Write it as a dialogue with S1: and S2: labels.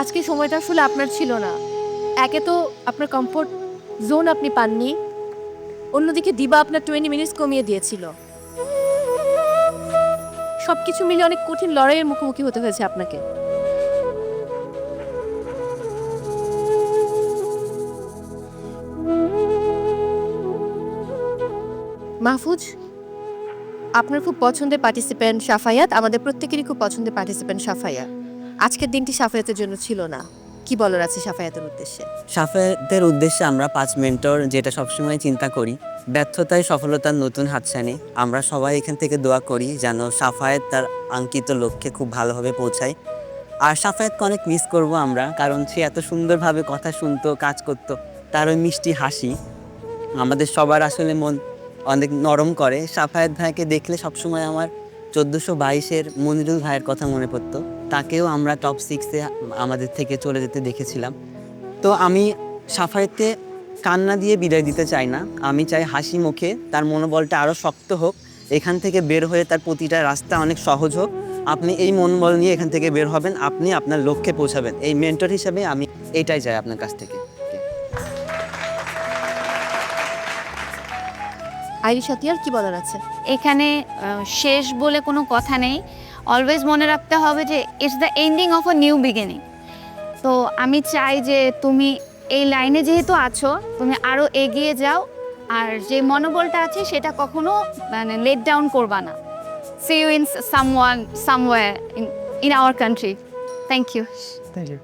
S1: আজকে সময়টা আসলে আপনার ছিল না। একে তো আপনার কমফোর্ট জোন আপনি পাননি, অন্যদিকে দিবা আপনার টোয়েন্টি মিনিটস কমিয়ে দিয়েছিল। সব কিছু মিলে অনেক কঠিন লড়াইয়ের মুখোমুখি হতে হয়েছে আপনাকে। মাহফুজ, আপনার খুব পছন্দের পার্টিসিপেন্ট সাফায়াত আমাদের প্রত্যেকেরই খুব পছন্দের পার্টিসিপেন্ট সাফায়াত আজকের দিনটি সাফায়াতের জন্য ছিল না। কি বলার আছে সাফায়াতের উদ্দেশ্যে?
S2: সাফেদের উদ্দেশ্যে আমরা পাঁচ মেন্টর যেটা সবসময় চিন্তা করি, ব্যর্থতায় সফলতার নতুন হাতছানি। আমরা সবাই এখান থেকে দোয়া করি যেন সাফায়েত তার আঙ্কিত লক্ষ্যে খুব ভালোভাবে পৌঁছায়। আর সাফায়েতকে অনেক মিস করব আমরা, কারণ সে এত সুন্দরভাবে কথা শুনতো, কাজ করতো, তার ওই মিষ্টি হাসি আমাদের সবার আসলে মন অনেক নরম করে। সাফায়েত ভাইকে দেখলে সবসময় আমার চোদ্দোশো বাইশের মনিরুল ভাইয়ের কথা মনে পড়তো। তাকেও আমরা টপ সিক্সে আমাদের থেকে চলে যেতে দেখেছিলাম। তো আমি সাফাইতে কান্না দিয়ে বিদায় দিতে চাই না। আমি চাই হাসি মুখে তার মনোবলটা আরও শক্ত হোক। এখান থেকে বের হয়ে তার প্রতিটা রাস্তা অনেক সহজ হোক। আপনি এই মনোবল নিয়ে এখান থেকে বের হবেন, আপনি আপনার লক্ষ্যে পৌঁছাবেন। এই মেন্টর হিসেবে আমি এটাই চাই আপনার কাছ থেকে।
S1: আইরিশ আতিয়ার কি বলার আছে?
S3: এখানে শেষ বলে কোনো কথা নেই। অলওয়েজ মনে রাখতে হবে যে it's the ending of a new beginning তো আমি চাই যে তুমি এই লাইনে যেহেতু আছো তুমি আরও এগিয়ে যাও আর যে মনোবলটা আছে সেটা কখনো মানে লেট ডাউন করবা না। See you in someone somewhere in in our country thank you
S4: thank you